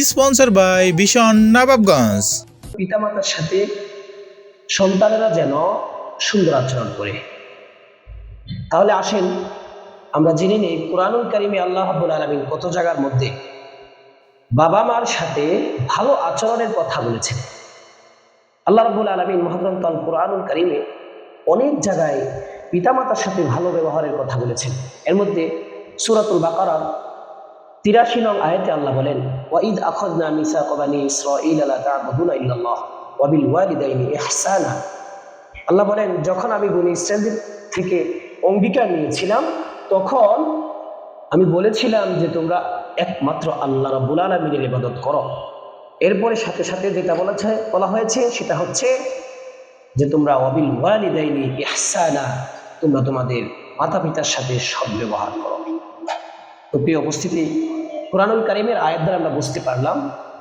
Sponsor by ভীষণ নবাবগঞ্জ। পিতামাতার সাথে সন্তানেরা যেন সুন্দর আচরণ করে। তাহলে আসেন, আমরা জেনে নিই কোরআনুল কারিমে আল্লাহ রাব্বুল আলমিন কত জায়গার মধ্যে বাবা মার সাথে ভালো আচরণের কথা বলেছেন। আল্লাহ রাব্বুল আলমিন মহাগ্রন্থ কোরআনুল কারিমে অনেক জায়গায় পিতামাতার সাথে ভালো ব্যবহারের কথা বলেছেন। এর মধ্যে সুরাতুল বাকারার তিরাশি নং আয়াতে আল্লাহ বলেন, ওয়াইদ আখদনা মিসা কবানি ইসরাঈল আলা তা'বুদুনা ওয়ালিদাইনি ইহসানা। আল্লাহ বলেন, যখন আমি বনি ইসরায়েলদের থেকে অঙ্গীকার নিয়েছিলাম, তখন আমি বলেছিলাম যে তোমরা একমাত্র আল্লাহ রাব্বুল আলামিনের ইবাদত করো। এরপরে সাথে সাথে যেটা বলেছে, বলা হয়েছে, সেটা হচ্ছে যে তোমরা অবিল ওয়ালিদাইনি ইহসানা, তোমরা তোমাদের মাতা পিতার সাথে সদ্ব্যবহার করো। তো প্রিয় উপস্থিতি কোরআনুল কারিমের আয়াত দ্বারা আমরা বুঝতে পারলাম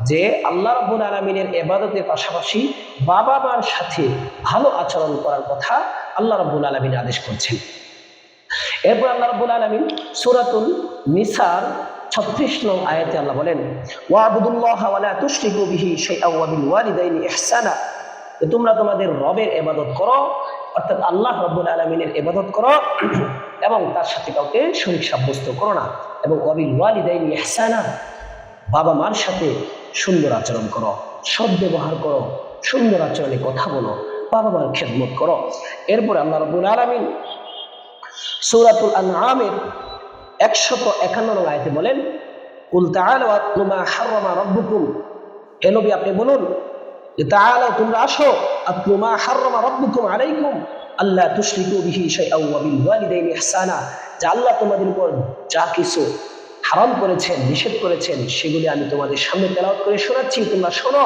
যে আল্লাহ রব্বুল আলমিনের এবাদতের পাশাপাশি বাবা মার সাথে ভালো আচরণ করার কথা আল্লাহ রব্বুল আলমিন আদেশ করছেন। এরপর আল্লাহ রব্বুল আলমিন সুরাতুল নিসার ছত্রিশ নং আয়াতে আল্লাহ বলেন, ওয়াবুদুল্লাহ ওয়ালা তুশরিকু বিহি শাইআ ওয়া বিল ওয়ালিদাইনি ইহসানা। তোমরা তোমাদের রবের এবাদত করো, অর্থাৎ আল্লাহ রব্বুল আলমিনের এবাদত করো। এবং তার সাথে কাউকে শরীর সাব্যস্ত করো না। এবং অবিল ওয়ালিদাইনি ইহসানা, বাবা মার সাথে সুন্দর আচরণ করো, সৎ ব্যবহার করো, সুন্দর আচরণে কথা বলো, বাবা মার খেদমত করো। এরপর আল্লাহ রব্বুল আলমিন সৌরাতুল আনআমের একশত একান্ন আয়তে বলেন, কুল আপনি বলুন যে তোমরা আসো, আতলু মা হাররামা রাব্বুকুম আলাইকুম। আল্লাহ তুশরিকু বিহি শাইআন ওয়া ইহসানা, যে আল্লাহ তোমাদের উপর যা কিছু হারাম করেছেন, নিষেধ করেছেন, সেগুলি আমি তোমাদের সামনে তেলাওয়াত করে শোনাচ্ছি। তোমরা শোনো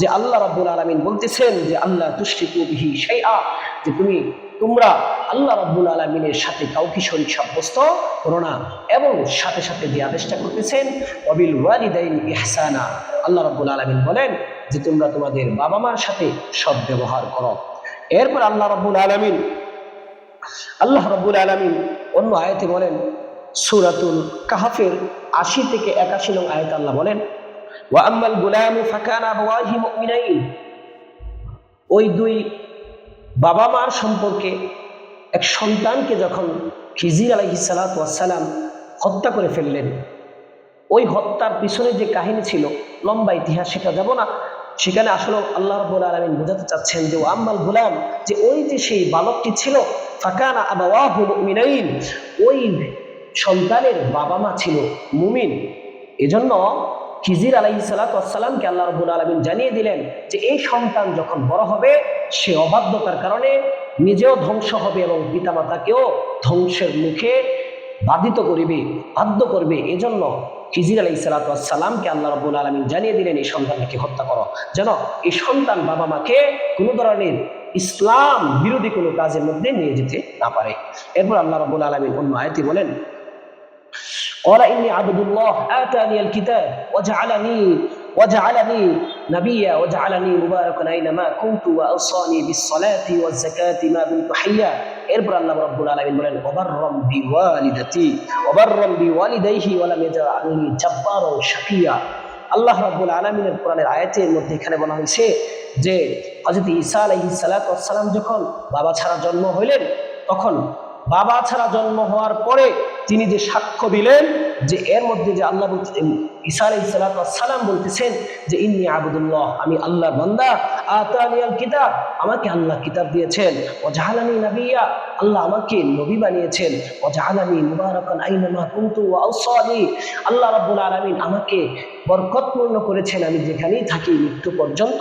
যে আল্লাহ রাব্বুল আলামিন বলতেছেন যে আল্লাহ তুশরিকু বিহি শাইআ, যে তুমি, তোমরা আল্লাহ রাব্বুল আলমিনের সাথে কাউকে শরীর সাব্যস্ত করো না এবং সাথে সাথে যে আদেশটা করতেছেন অবিল ওয়ালিদাইন ইহসানা। আল্লাহ রাব্বুল আলমিন বলেন যে তোমরা তোমাদের বাবা মার সাথে সৎ ব্যবহার করো। এরপর আল্লাহ রাব্বুল আলমিন, আল্লাহ রব্বুল আলমিন অন্য আয়াতে বলেন, সুরাতুল কাহাফের আশি থেকে একাশি নং আয়াত আল্লাহ বলেন, ওয়া আম্মাল গুলামু ফাকানা আবাওয়াহি মুমিনাইন। ওই দুই বাবা মার সম্পর্কে এক সন্তানকে যখন খিজির আলহি সালাম হত্যা করে ফেললেন, ওই হত্যার পিছনে যে কাহিনী ছিল, লম্বা ইতিহাস, সেটা যাব না। সেখানে আসলে আল্লাহ রব্বুল আলমিন বোঝাতে চাচ্ছেন যে আম্মাল গুলাম, যে ওই যে সেই বালকটি ছিল, ফাকানা মুমিনাইন ওই সন্তানের বাবা মা ছিল মুমিন। এজন্য খিজির আলাইহি সালাতামকে আল্লাহ রবুল আলমিন জানিয়ে দিলেন যে, এই সন্তান যখন বড় হবে, সে অবাধ্যতার কারণে নিজেও ধ্বংস হবে এবং পিতামাতাকেও ধ্বংসের মুখে বাধিত করিবে বাধ্য করবে এজন্য খিজির আলাই সালাতামকে আল্লাহ রবুল আলমিন জানিয়ে দিলেন এই সন্তানকে হত্যা করো যেন এই সন্তান বাবা মাকে কোনো ধরনের ইসলাম বিরোধী কোনো কাজের মধ্যে নিয়ে যেতে না পারে এরপর আল্লাহ রবুল আলমিন অন্য আয়তি বলেন قال إني عبد الله آتاني الكتاب وجعلني وجعلني نبيا وجعلني مباركا أينما كنت وأوصاني بالصلاة والزكاة ما دمت حيا এরপর আল্লাহ রাব্বুল আলামিন বলেন ওবাররাম বিওয়ালিদাতি ওবাররাম বিওয়ালিদাইহি ওয়া লাম ইয়াজআলনি জাব্বারান শাকিয়া আল্লাহ রাব্বুল আলামিনের কোরআনের আয়াতের মধ্যে এখানে বলা হয়েছে যে হযরত ঈসা আলাইহিস সালাতু ওয়াস সালাম যখন বাবা ছাড়া জন্ম হইলেন তখন বাবা ছাড়া জন্ম হওয়ার পরে তিনি যে সাক্ষ্য দিলেন যে এর মধ্যে যে আল্লাহ বলতেছেন ঈসা সালাম বলতেছেন যে, ইন্নি আবুদুল্লাহ, আমি আল্লাহ বান্দা। আতানিয়াল কিতাব। আমাকে আল্লাহ কিতাব দিয়েছেন। ও জাহালানি নাবিয়া। আল্লাহ আমাকে নবী বানিয়েছেন। ও জাহালানি মুবারাকান আইনামা ওয়া আওসানি আল্লাহ রাব্বুল আলামিন আমাকে বরকতপূর্ণ করেছেন। আমি যেখানেই থাকি মৃত্যু পর্যন্ত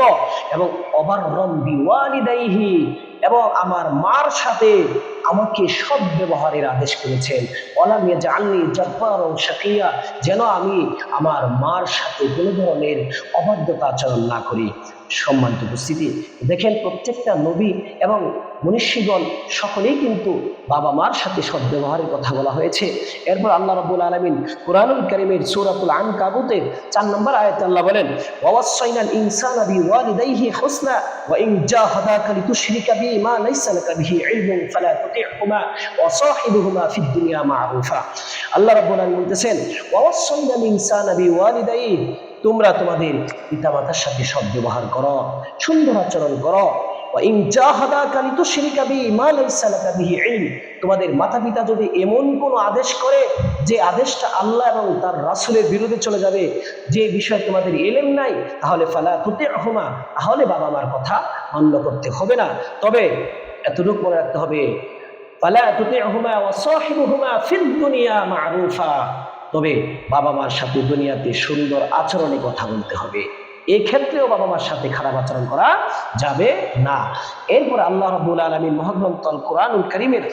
এবং অবাররম বিওয়ালিদাইহি এবং আমার মার সাথে আমাকে সব ব্যবহারের আদেশ করেছেন। অলামিয়া জাননি জব্বার শাকিয়া, যেন আমি আমার মার সাথে কোনো ধরনের অবাধ্যতা আচরণ না করি। সম্মানিত উপস্থিতি, দেখেন প্রত্যেকটা নবী এবং মনীষীগণ, সকলেই কিন্তু বাবা মার সাথে সদ্ব্যবহারের কথা বলা হয়েছে। এরপর আল্লাহ রাব্বুল আলামিন কুরআনুল কারীমের সূরাতুল আনকাবুতের 4 নম্বর আয়াতে আল্লাহ বলেন ওয়াসাইনাল ইনসানা বিওয়ালিদাইহি হুসনা, ওয়া ইন জাহাদাকা লিতুশরিকা বি মা লাইসা লাকা বিহি ইলমুন ফালা তোমরা তোমাদের পিতা মাতার সাথে সব ব্যবহার করো, সুন্দর আচরণ করো। তোমাদের মাতা পিতা যদি এমন কোন আদেশ করে যে আদেশটা আল্লাহ এবং তার রাসুলের বিরুদ্ধে চলে যাবে, যে বিষয়ে তোমাদের এলেন নাই, তাহলে ফালা তুতে তাহলে বাবা মার কথা মান্য করতে হবে না। তবে এতটুকু মনে রাখতে হবে তবে বাবা মার সাথে দুনিয়াতে সুন্দর আচরণে কথা বলতে হবে। এই ক্ষেত্রেও বাবা মার সাথে খারাপ আচরণ করা যাবে না। এরপর আল্লাহ রাব্বুল আলামিন মহাগ্রন্থ আল কোরআনুল কারীমের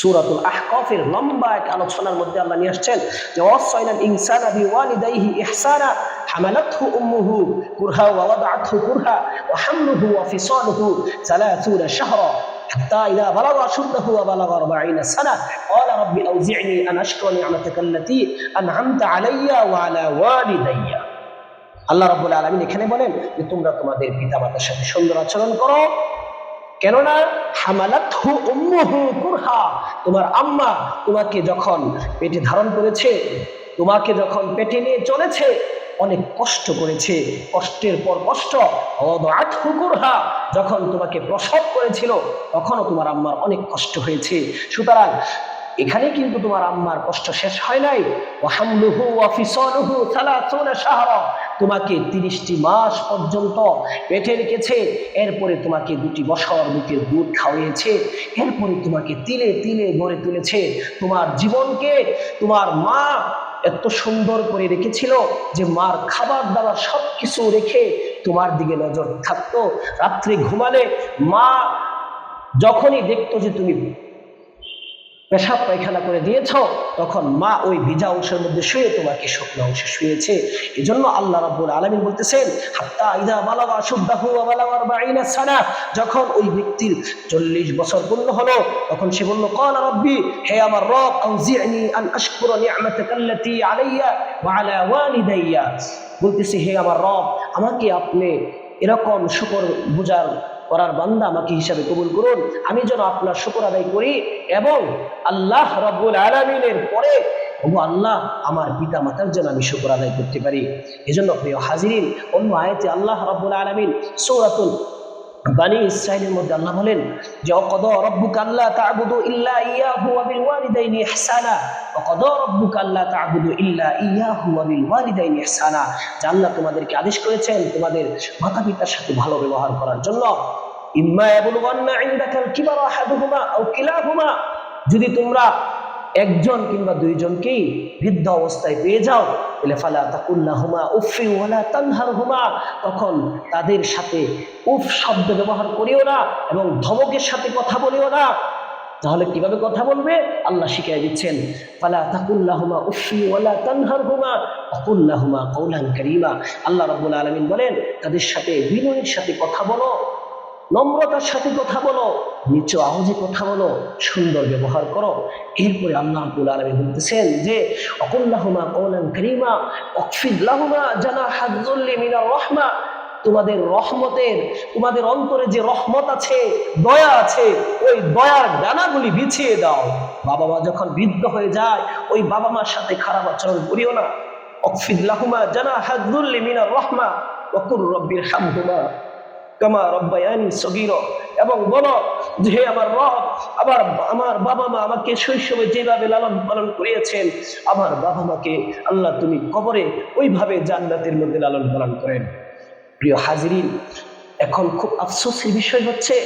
সূরাতুল আহকাফের লম্বা এক আলোচনার মধ্যে আল্লাহ নিয়ে আসছেন যে, ওয়াসাইনাল ইনসানা বিওয়ালিদাইহি ইহসানা, হামালাতহু উম্মুহু কুরহা ওয়া ওয়াদাআতহু কুরহা, ওয়া হামলুহু ওয়া ফিসালুহু 30 শাহরা। حتى إذا بلغ أشده وبلغ أربعين سنة قال رب أوزعني أن أشكر نعمتك التي أنعمت علي وعلى والدي আল্লাহ রাব্বুল আলামিন এখানে বলেন যে তোমরা তোমাদের পিতামাতার সাথে সুন্দর আচরণ করো কেননা হামালাতহু উম্মুহু কুরহা তোমার আম্মা তোমাকে যখন পেটে ধারণ করেছে তোমাকে যখন পেটে নিয়ে চলেছে অনেক কষ্ট করেছে। কষ্টের পর কষ্ট। কুরহা। যখন তোমাকে প্রসব করেছিল, তখনও তোমার আম্মার অনেক কষ্ট হয়েছে। সুতরাং এখানে কিন্তু তোমার আম্মার কষ্ট শেষ হয় নাই। ওয়াহামলুহু ওয়া ফিসালুহু 30 শাহরা। তোমাকে 30টি মাস পর্যন্ত পেটে রেখেছে। এরপরে তোমাকে দুটি বছর বুকের দুধ খাওয়িয়েছে। এরপরে তোমাকে তিলে তিলে গড়ে তুলেছে। তোমার জীবনকে তোমার মা এত সুন্দর করে রেখেছিল যে মার খাবার দাবার সব কিছু রেখে তোমার দিকে নজর থাকতো। রাত্রে ঘুমালে মা যখনই দেখতো যে তুমি পেশাব পায়খানা করে দিয়েছ, তখন মা ওই ভিজা অংশের মধ্যে শুয়ে তোমাকে শুকনো অংশে শুয়েছে। এজন্য আল্লাহ রাব্বুল আলামিন বলতেছেন, হাত্তা বালাগা শুদ্দাহু ওয়া বালাগা যখন ওই ব্যক্তির 40 বছর পূর্ণ হলো, তখন সে বলল, ক্বালা রাব্বি, হে আমার রব আউজি'নি আন আশকুরা নি'মাতাকা আল্লাতী আলাইয়া ওয়া আলা ওয়ালিদাইয়া। বলতেছে, হে আমার রব, আমাকে আপনি এরকম শুকর বুজার করার বান্দা আমাকে হিসাবে কবুল করুন। আমি যেন আপনার শুকর আদায় করি এবং আল্লাহ রব্বুল আলমিনের পরে ওগো আল্লাহ আমার পিতা মাতার জন্য আমি শুকর আদায় করতে পারি। এজন্য প্রিয় হাজিরিন, অন্য আয়তে আল্লাহ রব্বুল আলমিন সৌরাতুল বানি ইসরাইলের মধ্যে আল্লাহ বলেন যে, অকদ রব্বুক আল্লাহ তা'বুদু ইল্লা ইয়াহু ওয়া বিল ওয়ালিদাইনি ইহসানা। অকদ রব্বুক আল্লাহ তা'বুদু ইল্লা ইয়াহু ওয়া বিল ওয়ালিদাইনি ইহসানা। যে আল্লাহ তোমাদেরকে আদেশ করেছেন তোমাদের মাতা-পিতার সাথে ভালো ব্যবহার করার জন্য। যদি তোমরা একজন কিংবা দুইজনকেই বৃদ্ধ অবস্থায় পেয়ে যাও, তাহলে ফালা তাকুল্লাহুমা উফি ওয়ালা তানহারহুমা। তখন তাদের সাথে উফ শব্দ ব্যবহার করিও না এবং ধমকের সাথে কথা বলিও না। তাহলে কীভাবে কথা বলবে? আল্লাহ শিখিয়ে দিচ্ছেন, ফালা তাকুল্লাহুমা উফি ওয়ালা তানহারহুমা আকুল্লাহুমা কওলান কারীমা। আল্লাহ রাব্বুল আলামিন বলেন, তাদের সাথে বিনয়ের সাথে কথা বলো নম্রতার সাথে কথা বলো, নিচু আওয়াজে কথা বলো, সুন্দর ব্যবহার করো। এরপরে আল্লাহ রাব্বুল আলামিন বলতেছেন যে, অকুল্লাহুমা কওলান কারীমা অকফিদ লাহুমা জানা হাজ্জুল্লি মিনার রহমা। তোমাদের রহমতের, তোমাদের অন্তরে যে রহমত আছে, দয়া আছে, ওই দয়ার ডানাগুলি বিছিয়ে দাও। বাবা মা যখন বৃদ্ধ হয়ে যায়, ওই বাবা মার সাথে খারাপ আচরণ করিও না। অকফিদ লাহুমা জানা হাজ্জুল্লি মিনার রহমা ওকুর রব্বির হামহুমা কামা রব্বায়ানি সগির। এবং বলো যে আমার রব, আবার আমার বাবা মা আমাকে শৈশবে যেভাবে লালন পালন করিয়েছেন, আমার বাবা মাকে আল্লাহ তুমি কবরে ওইভাবে জান্নাতের মধ্যে লালন পালন করেন। প্রিয় হাজিরিন, এখন খুব আফসোসের বিষয় হচ্ছে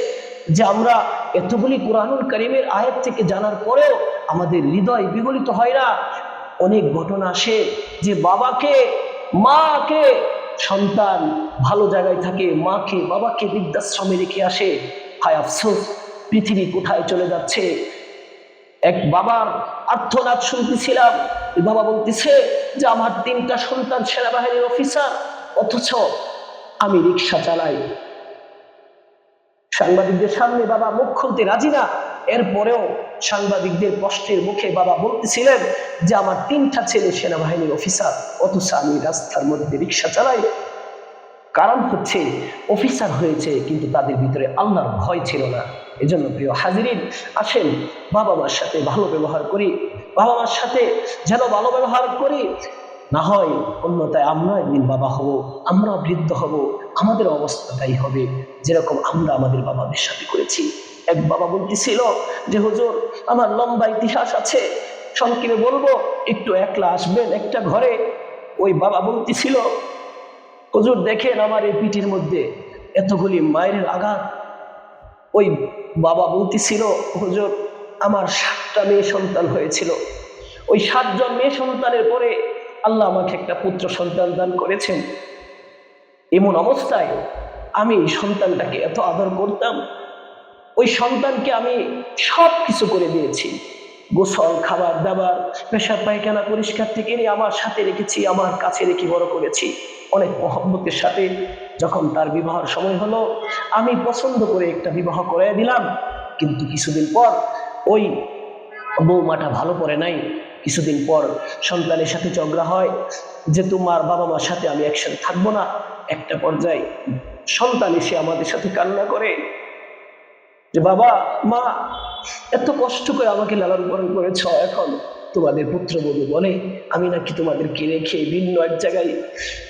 যে আমরা এতগুলি কোরআনুল করিমের আয়াত থেকে জানার পরেও আমাদের হৃদয় বিগলিত হয় না। অনেক ঘটনা আসে যে বাবাকে, মাকে সন্তান ভালো জায়গায় থাকে, মাকে, বাবাকে বৃদ্ধাশ্রমে রেখে আসে। হায় আফসোস, পৃথিবী কোথায় চলে যাচ্ছে? এক বাবার আর্থনাদ শুনতেছিলাম। বাবা বলতেছে যে, আমার তিনটা সন্তান সেনাবাহিনীর অফিসার অথচ আমি রিক্সা চালাই। সাংবাদিকদের সামনে বাবা মুখ খুলতে রাজি না। এরপরেও সাংবাদিকদের কষ্টের মুখে বাবা বলতেছিলেন যে, আমার তিনটা ছেলে সেনাবাহিনীর অফিসার, অথচ আমি রাস্তার মধ্যে রিক্সা চালাই। কারণ হচ্ছে, অফিসার হয়েছে, কিন্তু তাদের ভিতরে আল্লাহর ভয় ছিল না। এজন্য প্রিয় হাজিরিন, আসেন বাবা মার সাথে ভালো ব্যবহার করি। বাবা মার সাথে যেন ভালো ব্যবহার করি। না হয় অন্যতায় আমরা একদিন বাবা হব, আমরা বৃদ্ধ হব, আমাদের অবস্থাটাই হবে, যেরকম আমরা আমাদের বাবাদের সাথে করেছি। এক বাবা বলতেছিল যে, হুজুর, আমার লম্বা ইতিহাস আছে। সংক্ষেপে বলব, একটু একলা আসবেন একটা ঘরে? ওই বাবা বলতেছিল, হুজুর, দেখেন আমার এই পিঠের মধ্যে এতগুলি মায়ের আঘাত। ওই বাবা বলতেছিল, হুজুর, আমার সাতটা মেয়ে সন্তান হয়েছিল। ওই সাতজন মেয়ে সন্তানের পরে আল্লাহ আমাকে একটা পুত্র সন্তান দান করেছেন। এমন অবস্থায় আমি সন্তানটাকে এত আদর করতাম ওই সন্তানকে আমি সব কিছু করে দিয়েছি। গোসল, খাবার, দাবার, পেশাব, পায়খানা, পরিষ্কার থেকে নিয়ে আমার সাথে রেখেছি, আমার কাছে রেখে বড় করেছি। অনেক মহব্বতের সাথে যখন তার বিবাহের সময় হলো, আমি পছন্দ করে একটা বিবাহ করে দিলাম। কিন্তু কিছুদিন পর ওই বৌমাটা ভালো পড়ে নাই। কিছুদিন পর সন্তানের সাথে ঝগড়া হয় যে, তোমার বাবা মার সাথে আমি একসাথে থাকব না। একটা পর্যায়ে সন্তান এসে আমাদের সাথে কান্না করে। যে বাবা, মা, এত কষ্ট করে আমাকে লালন পালন করেছ, এখন তোমাদের পুত্র পুত্রবধূ বলে আমি নাকি তোমাদেরকে রেখে ভিন্ন এক জায়গায়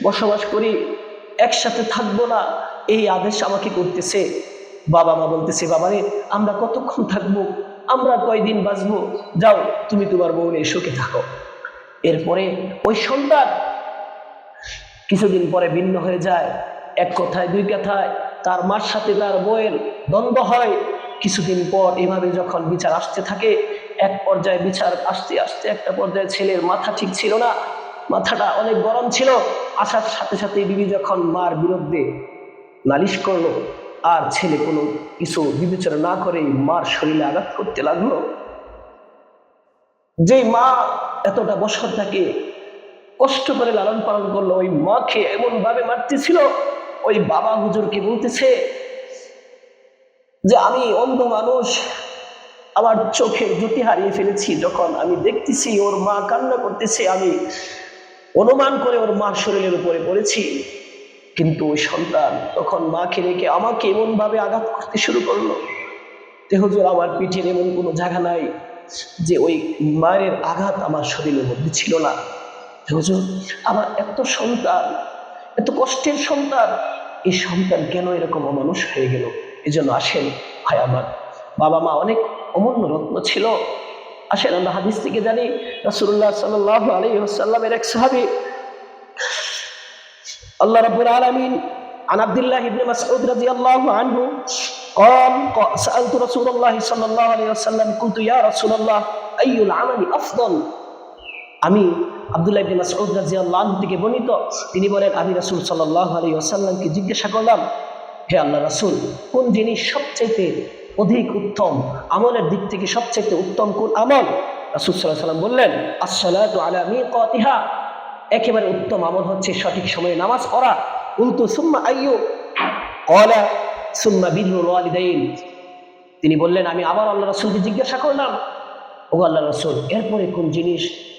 বসবাস করি, একসাথে থাকব না। এই আদেশ আমাকে করতেছে। বাবা মা বলতেছে বাবারে আমরা কতক্ষণ থাকব? আমরা কয়দিন বাঁচবো? যাও, তুমি তোমার বউ নিয়ে সুখে থাকো। এরপরে ওই সন্তান কিছুদিন পরে ভিন্ন হয়ে যায়। এক কথায়, দুই কথায়, তার মার সাথে তার বউয়ের দ্বন্দ্ব হয়। কিছুদিন পর এভাবে যখন বিচার আসতে থাকে, এক পর্যায়ে বিচার আসতে আসতে একটা পর্যায়ে ছেলের মাথা ঠিক ছিল না, মাথাটা অনেক গরম ছিল। আসার সাথে সাথে বিবি যখন মার বিরুদ্ধে নালিশ করল আর ছেলে কোনো কিছু বিবেচনা না করেই মার শরীরে আঘাত করতে লাগল যে মা এতটা বছর থাকে কষ্ট করে লালন পালন করল, ওই মাকে এমন ভাবে মারতেছিল, ওই বাবা হুজুরকে বলতেছে যে আমি অন্ধ মানুষ, আমার চোখের জুতি হারিয়ে ফেলেছি যখন আমি দেখতেছি ওর মা কান্না করতেছে, আমি অনুমান করে ওর মার শরীরের উপরে পড়েছি। কিন্তু ওই সন্তান তখন মাকে রেখে আমাকে এমন ভাবে আঘাত করতে শুরু করল। হুজুর, আমার পিঠের এমন কোনো জায়গা নাই যে ওই মায়ের আঘাত আমার শরীরের মধ্যে ছিল না। হুজুর, আমার এত সন্তান, এত কষ্টের সন্তান, এই সন্তান কেন এরকম অমানুষ হয়ে গেল? এই জন্য আসেন ভাই আমার বাবা মা অনেক অমূল্য রত্ন ছিল আসেন আমরা হাদিস থেকে জানি রাসুল্লাহ সাল্লাহ আলী সাল্লামের এক সাহাবি আল্লাহ রাব্বুল আলামিন عن عبد الله بن مسعود رضي الله عنه قال ق- سألت رسول الله صلى الله عليه وسلم قلت يا رسول الله أي العمل أفضل আমি আব্দুল্লাহ ইবনে মাসউদ রাদিয়াল্লাহু আনহু থেকে বর্ণিত তিনি বলেন আমি রাসূল সাল্লাল্লাহু আলাইহি ওয়াসাল্লামকে জিজ্ঞাসা করলাম হে আল্লাহ রাসূল, কোন জিনিস সবচাইতে অধিক উত্তম, আমলের দিক থেকে সবচাইতে উত্তম কোন আমল? রাসূল সাল্লাল্লাহু আলাইহি ওয়াসাল্লাম বললেন, আসসালাতু আলা মিকাতিহা। একেবারে উত্তম আমল হচ্ছে সঠিক সময়ে নামাজ পড়া। উল্তু সুম্মা আইয়ু, ক্বালা সুম্মা বিররুল ওয়ালিদাইন। তিনি বললেন, আমি আবার আল্লাহ রাসূলকে জিজ্ঞাসা করলাম ও আল্লাহ রসুল, এরপরে কোন জিনিস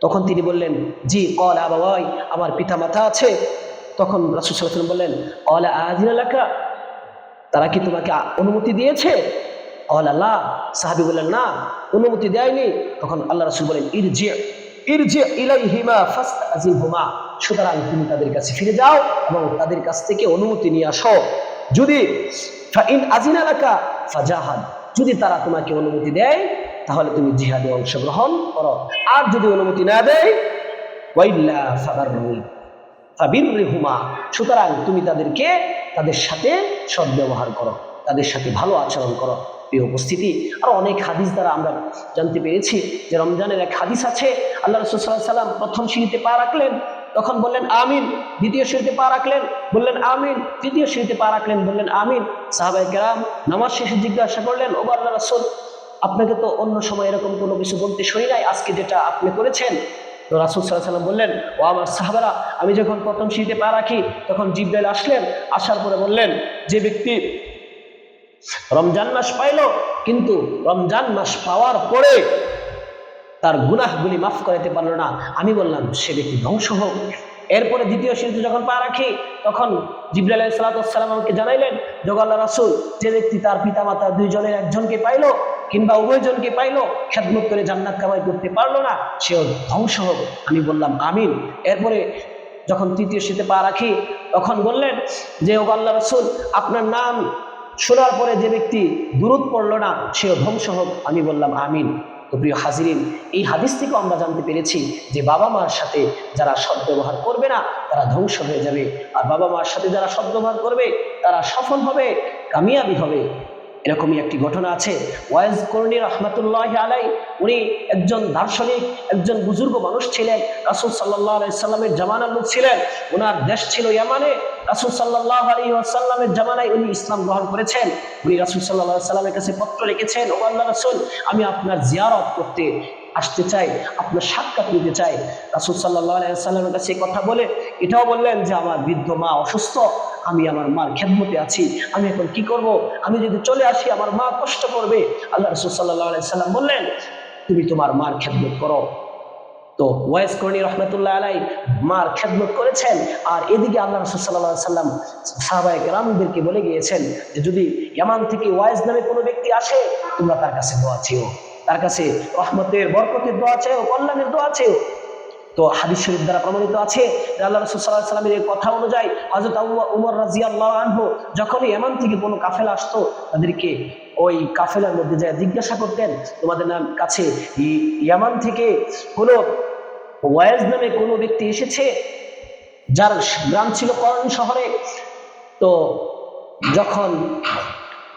তখন তিনি বললেন, জি, কল আবাওয়াই, আমার পিতা মাতা আছে। তখন রাসূল সাল্লাল্লাহু বললেন অলা আযিনা লাকা? তারা কি তোমাকে অনুমতি দিয়েছে? অল আল্লাহ। সাহাবি বললেন, না, অনুমতি দেয়নি। তখন আল্লাহ রাসূল বলেন ইরজি ইরজি ইলাইহিমা ফাস্তাজিবহুমা সুতরাং তুমি তাদের কাছে ফিরে যাও এবং তাদের কাছ থেকে অনুমতি নিয়ে আসো। যদি আজিনা লাকা ফাজাহাদ। যদি তারা তোমাকে অনুমতি দেয় তাহলে তুমি জিহাদে অংশগ্রহণ করো। আর যদি অনুমতি না দেয় সুতরাং তুমি তাদেরকে তাদের সাথে সদ্ব্যবহার করো, তাদের সাথে ভালো আচরণ করো। এই উপস্থিতি, আর অনেক হাদিস দ্বারা আমরা জানতে পেরেছি যে রমজানের এক হাদিস আছে, আল্লাহ রসুল সাল্লাহ সাল্লাম প্রথম সিঁড়িতে পা রাখলেন, তখন বললেন, আমিন। দ্বিতীয় সিঁড়িতে পা রাখলেন, বললেন, আমিন। তৃতীয় সিঁড়িতে পা রাখলেন, বললেন, আমিন। সাহাবাই কেরাম নামাজ শেষে জিজ্ঞাসা করলেন ওবার রসুল আপনাকে তো অন্য সময় এরকম কোনো কিছু বলতে শুনি নাই। আজকে যেটা আপনি করেছেন, তো রাসুল সাল্লাম বললেন, ও আমার সাহাবারা, আমি যখন প্রথম সিঁড়িতে পা রাখি, তখন জিব্রাইল আসলেন, আসার পরে বললেন, যে ব্যক্তি রমজান মাস পাইলো, কিন্তু রমজান মাস পাওয়ার পরে তার গুনাহগুলি মাফ করাতে পারল না। আমি বললাম, সে ব্যক্তি ধ্বংস হোক। এরপরে দ্বিতীয় সিঁড়িতে যখন পা রাখি, তখন আলাইহিস সালাম আমাকে জানাইলেন জগাল্লা রাসুল, যে ব্যক্তি তার পিতা মাতা দুইজনের একজনকে পাইলো কিংবা উভয়জনকে পাইলো, খেদমত করে জান্নাত কামাই করতে পারল না, সেও ধ্বংস হোক আমি বললাম, আমিন। এরপরে যখন তৃতীয় শীতে পা রাখি, তখন বললেন যে ও আল্লাহ রসুল, আপনার নাম শোনার পরে যে ব্যক্তি দূরত পড়ল না, সেও ধ্বংস হোক। আমি বললাম, আমিন। তো প্রিয় হাজিরিন, এই হাদিস থেকেও আমরা জানতে পেরেছি যে, বাবা মার সাথে যারা সদ্ব্যবহার করবে না, তারা ধ্বংস হয়ে যাবে। আর বাবা মার সাথে যারা সদ্ব্যবহার করবে, তারা সফল হবে, কামিয়াবি হবে। এরকমই একটি ঘটনা আছে। ওয়াইজ করণী রহমতুল্লাহ আলাই উনি একজন দার্শনিক, একজন বুজুর্গ মানুষ ছিলেন। রাসুল সাল্লাহ আলাইসাল্লামের জামানার লোক ছিলেন। ওনার দেশ ছিল ইয়ামানে। রাসুল সাল্লাহ আলী জামানায় উনি ইসলাম গ্রহণ করেছেন। উনি রাসুল সাল্লাহ সাল্লামের কাছে পত্র লিখেছেন, ও আল্লাহ রাসুল, আমি আপনার জিয়ারত করতে আসতে চাই, আপনার সাক্ষাৎ নিতে চাই। রাসুল সাল্লাহ আলাইসাল্লামের কাছে কথা বলে এটাও বললেন যে, আমার বৃদ্ধ মা অসুস্থ, আমি আমার মার খেদমতে আছি। আমি এখন কি করব? আমি যদি চলে আসি, আমার মা কষ্ট করবে। আল্লাহ রসুল সাল্লাহ আলাইসাল্লাম বললেন, তুমি তোমার মার খেদমত করো। তো ওয়াইস করণী রহমতুল্লাহ আলাই মার খেদমত করেছেন। আর এদিকে আল্লাহ রসুল সাল্লাহ সাল্লাম সাহাবায়ক রামদেরকে বলে গিয়েছেন যে, যদি ইয়ামান থেকে ওয়াইজ নামে কোনো ব্যক্তি আসে, তোমরা তার কাছে দোয়া চেও তার কাছে রহমতের, বরকতের দোয়া চেও কল্যাণের দোয়া চেও তো হাদিস শরীফ দ্বারা প্রমাণিত আছে আল্লাহ রসুল সাল্লাহ সাল্লামের এই কথা অনুযায়ী হজরত উমর রাজি আল্লাহ যখনই এমন থেকে কোনো কাফেলা আসতো, তাদেরকে ওই কাফেলার মধ্যে যায় জিজ্ঞাসা করতেন, তোমাদের নাম কাছে ইয়ামান থেকে কোনো ওয়াইজ নামে কোনো ব্যক্তি এসেছে? যার গ্রাম ছিল করণ শহরে? তো যখন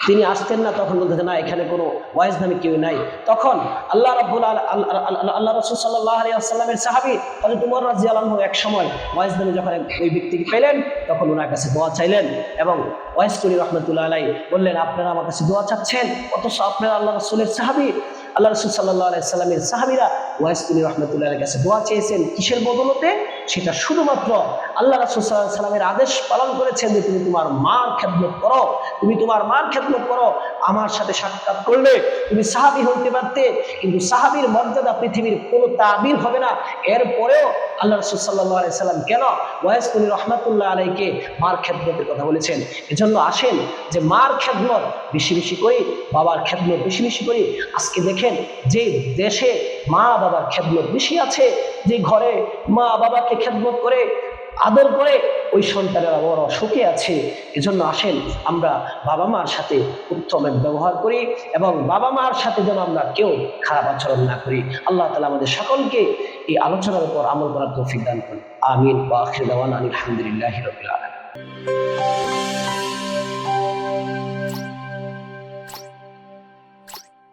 তিনি আসতেন না, তখন বলতে না, এখানে কোনো ওয়াইজ নামে কেউ নাই। তখন আল্লাহ রাব্বুল আল- আল- আল- আল- আল্লাহ রসুল সাল্লাহ আলী আসাল্লামের সাহাবি হজরত উমর রাজি আলহ এক সময় ওয়াইজ নামে যখন ওই ব্যক্তিকে পেলেন, তখন ওনার কাছে দোয়া চাইলেন এবং ওয়াইজ করি রহমতুল্লাহ আলাই বললেন, আপনারা আমার কাছে দোয়া চাচ্ছেন, অথচ আপনারা আল্লাহ রসুলের সাহাবি। আল্লাহ রসুল সাল্লাহ আলাইসাল্লামের সাহাবিরা ওয়াইজ করি রহমতুল্লাহের কাছে দোয়া চেয়েছেন, কিসের বদলতে? সেটা শুধুমাত্র আল্লাহ সাল্লামের আদেশ পালন করেছেন যে তুমি তোমার মার খেদমত করো, তুমি তোমার মার খেদমত করো, আমার সাথে সাক্ষাৎ করলে তুমি সাহাবি হইতে পারতে, কিন্তু সাহাবির মর্যাদা পৃথিবীর কোনো তাবির হবে না। এরপরেও আল্লাহ রসুল সাল্লাহ আলাইসাল্লাম কেন ওয়াইজ করি রহমতুল্লাহ আলাইকে মার খেদমতের কথা বলেছেন? এজন্য আসেন যে মার খেদমত বেশি বেশি করি, বাবার খেদমত বেশি বেশি করি। আজকে দেখেন যে দেশে মা বাবার খেদমত বেশি আছে যে ঘরে মা বাবাকে খেদমত করে, আদর করে ওই সন্তানেরা বড় সুখে আছে। এজন্য আসেন, আমরা বাবা মার সাথে উত্তম ব্যবহার করি এবং বাবা মার সাথে যেন আমরা কেউ খারাপ আচরণ না করি। আল্লাহ তালা আমাদের সকলকে এই আলোচনার উপর আমল করার তৌফিক দান করুন। আমিন। বা আখির দাওয়ান আলহামদুলিল্লাহ রবিল আলম